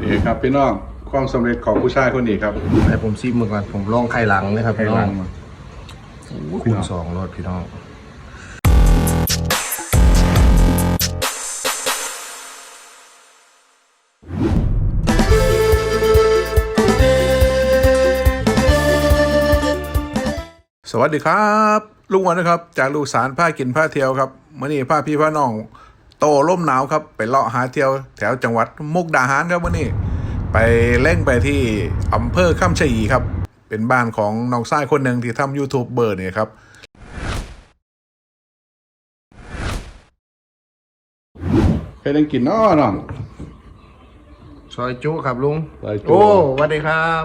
นี่ครับพี่น้องความสำเร็จของผู้ชายคนนี้ครับ ให้ผมซิมมือก่อนผมลองไข่หลังนะครับไข่พี่หน้ลัองงคูณสองรถพี่น้องสวัสดีครับ ลุงวันนะครับ จากลูกสารผ้ากินผ้าเที่ยวครับมื่อนี้ผ้าพี่ผ้าน้อง โตร่มหนาวครับ ไปเลาะหาเที่ยวแถวจังหวัดมุกดาหารครับมื่อนี้ไปเล่งไปที่อำเภอข้ามชะอีครับ เป็นบ้านของน้องชายคนหนึ่งที่ทำยูทูบเบอร์เนี่ยครับเคยได้กินน้อน้องซอยจุครับลุงซอยจุ โอ้สวัสดีครับ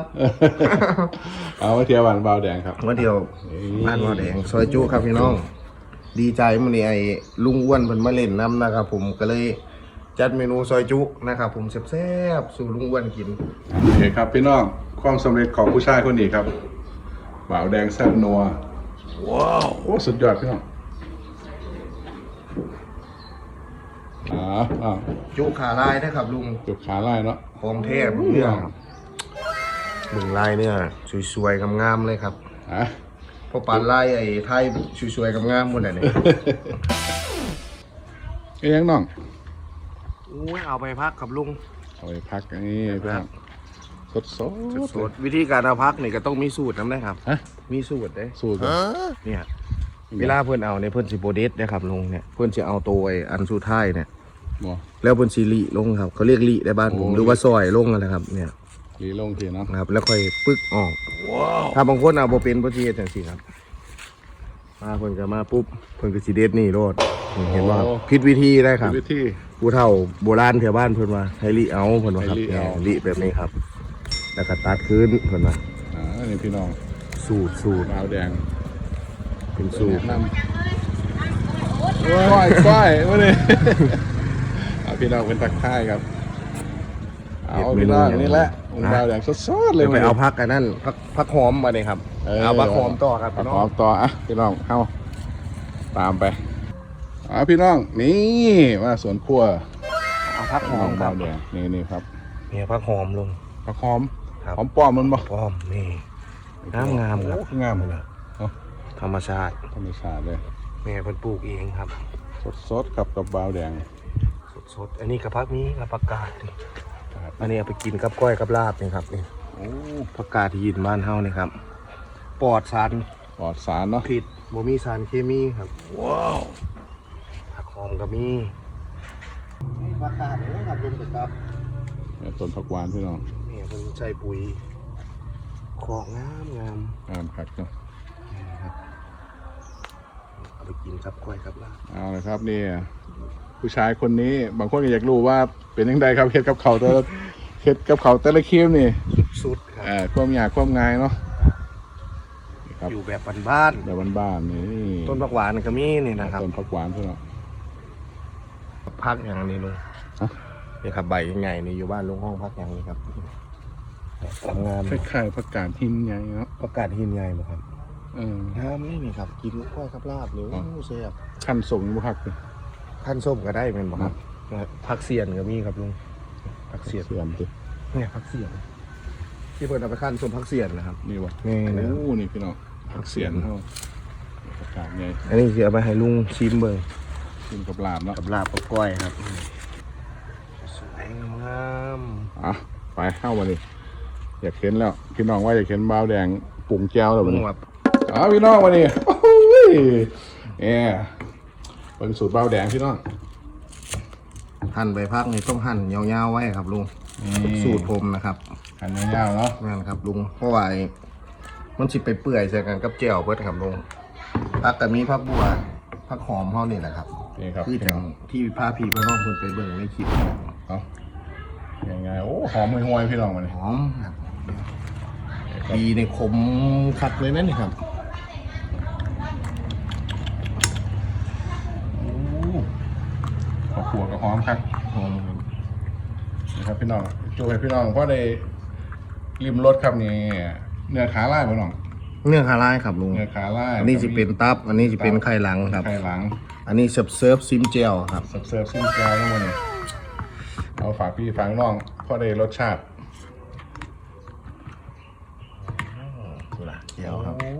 เอาไว้เที่ยวบ้านเบาวแดงครับ มาเดียวบ้านว่าแดงซอยจุครับพี่น้อง ดีใจมันนี่ไอ้ลุงอ้วนเพิ่นมาเล่นน้ำนะครับผมก็เลยจัดเมนูซอยจุนะครับผมแซ่บๆสู่ลุงอ้วนกินโอเคครับพี่น้องความสำเร็จของผู้ชายคนนี้ครับบ่าวแดงแซ่บนัวว้าวโอ้สุดยอดพี่น้องอ่าอ่าจุขาลายนะครับลุงจุกขาไล่เนาะของแท้บุเนื้อครับบึงลายเนี่ยสวยๆงามๆเลยครับอะ พอปานลายไอ้ไทยสวยๆงามๆหมดเลยเนี่ยเอ้ยยังน้องอุ้ยเอาไปพักครับลุงเอาไปพักอันนี้พี่น้องสดสดสูตรวิธีการเอาพักนี่ก็ต้องมีสูตรน้ำได้ครับฮะมีสูตรเด้สูตรบ่เนี่ยเวลาเพื่อนเอาเนี่ยเพื่อนสิโบเดสนะครับลุงเนี่ยเพื่อนจะเอาตัวไอ้อันสุดท้ายเนี่ยบ่แล้วเพื่อนสิลีลงครับเขาเรียกลีในบ้านผมโอ้หรือว่าซอยลงอะไรครับเนี่ย ลีลงทีเนาะนะครับ แล้วค่อยปึกออกถ้าบางคนเอาโบเป็นโบทีจังสิครับมาเพื่อนก็มาปุ๊บเพื่อนก็สิเดสนี่โลดเห็นว่าผิดวิธีได้ครับวิธีผู้เฒ่าโบราณแถวบ้านเพิ่นว่าให้ลีเอาเพิ่นว่าครับให้ลิเอาเนี่ยลีแบบนี้ครับ แล้วก็ตัดคืนเพิ่นว่าอ่าอันนี้พี่น้องสูตรสูตรบ่าวแดงเป็นสูตรแนะนำก้อยก้อยมาเลยเอาพี่น้องเป็นตักท้ายครับ เอาพี่น้องนี่แหละ องค์ดาวแดงสดๆเลเลยยไปวันนี้เอาพักอันนั้นพักพักหอมมาเลยครับเอาพักหอมต่อครับผัพี่กน้หอองมต่ออะพี่น้องเข้าตามไปเอาพี่น้องนี่มาสวนครัวเอาพักหอน้อมงครัดาบวแดงนี่นี่ครับเนี่ยพักหอมลงผักหอมครับหอมป้อมมันบ่หอมนี่งามงามๆครับโอ้งามเลยธรรมชาติธรรมชาติเลยแม่เพิ่นปลูกเองครับ สดๆกับกับบาวแดง สดๆอันนี้กับพักนี้กับผักกาดนี่ครับ อันนี้เอาไปกินกับก้อยกับลาบนี่ครับนี่โอ้ผักกาดที่ยินบ้านเฮานี่ครับ ปลอดสารปลอดสารเนาะผิดบ่มีสารเคมีครับ ว้าวผักหอมก็มีผักกาดนี่ครับเป็นกับเนี่ยต้นผักหวานพี่น้องนี่เพิ่นใส่ปุ๋ยของงามงามงามผักเนาะ เอาไปกินกับก้อยกับลาบเอาเลยครับนี่ผู้ชายคนนี้บางคนก็อยากรู้ว่าเป็นยังไงครับเฮ็ดกับเขาวแต่ละเฮ็ดกับเขาวแต่ละคลิปนี่สุดครับเอ่อความยากความง่ายเนาะนี่ครับ อยู่แบบบ้านแบบบ้านๆนี่ๆต้นผักหวานก็มีนี่นะครับต้นผักหวานพี่น้องพักอย่างนี้ลุงฮะ นี่ครับใบใหญ่ๆนี่อยู่บ้านลุงห้องพักอย่างนี้ครับทำงานคล้ายๆผักกาดหินใหญ่เนาะ ประกาศหินใหญ่บ่ครับ เออน้ำนี่นี่ครับ กินก้อยกับลาบนี่อ๋อโอ้เสียบขั้นส่งบ่ฮักเลยขั้นส้มก็ได้เป็นบ่ครับผักเสียนก็มีครับลุงผักเสียนเสื่อมสิเนี่ยผักเสียนที่เพิ่นเอาไปขั้นส้มผักเสียนนะครับนี่วะนี่นะโอ้นี่พี่น้องผักเสียนเฮาผักกาดใหญ่อันนี้คือเอาไปให้ลุงชิมเบิ่งกินกับลาบเนาะกับลาบกับก้อยครับสวยงามอะไปเข้ามาดิอยากเห็นแล้วพี่น้องว่าอยากเห็นบาวแดงปรุงแก้วแล้วลุบัดงนี้แบบ อ๋อพี่น้องมาดิโอ้ยเอ่เป็นสูตรบาวแดงพี่น้องหั่นใบพักนี่ต้องหั่นยาวๆไว้ครับลุงสูตรผมนะครับหั่นยาวๆเนาะนั่นครับลุงเพราะว่าไอ้มันสิไปเปื่อยใส่กันกับแจ่วเบิดครับลุงพักแต่มีพักบัวพักหอมเฮานี่แหละครับนี่ครับคือจังที่พาพี่พาน้องเพิ่นไปเบิ่งในคลิปนะครับเอายังไงโอ้หอมห่วยๆพี่น้องมาดิหอมครับดีในคมคักเลยนะนี่ครับ โอ้ข้าวขัวกับหอมครับ หอม นี่ครับ พี่น้องจูให้พี่น้องเพราะได้ริมรถครับนี่เนื้อขาล่ายพี่น้องเนื้อคาร่ายครับลุงเนื้อขาล่ายอันนี้จะเป็นตับ อันนี้จะเป็นไข่หลังครับไข่หลัง อันนี้เสิร์ฟเซิร์ฟซิมเจลครับสับเสิร์ฟซิ่งแก้วทั้งหมดนี่เอาฝากพี่ฝากน้องพออได้รสชาติดูละเกี๊ยวครับโอ้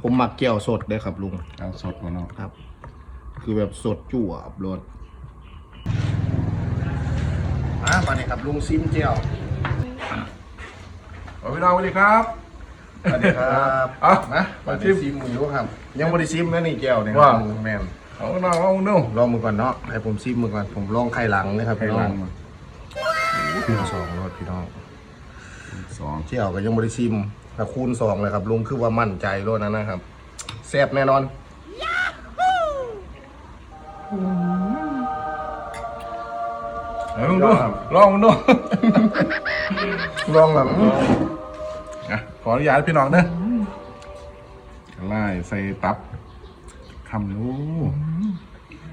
ผมหมักเกี๊ยวสดเลยครับลุงเอาสดมาเนาะครับ คือแบบสดจั่วบรสอะ มาเลยครับลุงซิมเจียวสวัสดีน้องสวัสดีครับสวัสดีครับเอานะมามาชิซิมมซิมมือครับ ยังไม่ได้ซิมนะนี่เจียวเนี่ยว่าแม่นเอาน้องเอาดูลองมือก่อนเนาะให้ผมซิมมือก่อนผมลองไข่หลังเลยครับไข่พี่น้ลัองงมาคูณสองรสพี่น้องสองเจียวก็ยังไม่ได้ซิมแต่คูณสองเลยครับลุงคือว่ามั่นใจรสนั้นนะครับแซ่บแน่นอน เดี๋ยวลองดูลองดูลองแบบอะขออนุญาตพี่น้องเนอะไล่ใส่ตับคำนู้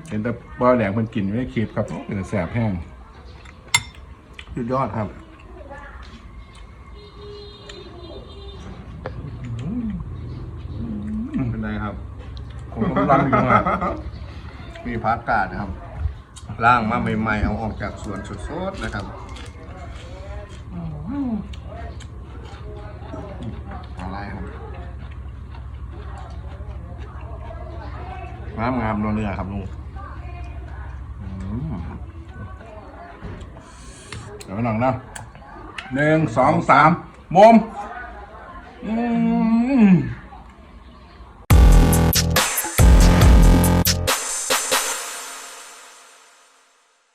เห็นแต่บอยแหลกมันกลิ่นอยู่ในคลิปครับเป็นแสบแห้งสุดยอดครับเป็นไงครับผมกำลังอยู่อะมีพักกาดนะครับ ล่างมาใหม่ๆ เอาออกจากสวนสดๆนะครับอะไรครับงามงามๆเนื้อครับลุงเดี๋ยวพี่น้องนะหนึ่งสองสามมุมอืม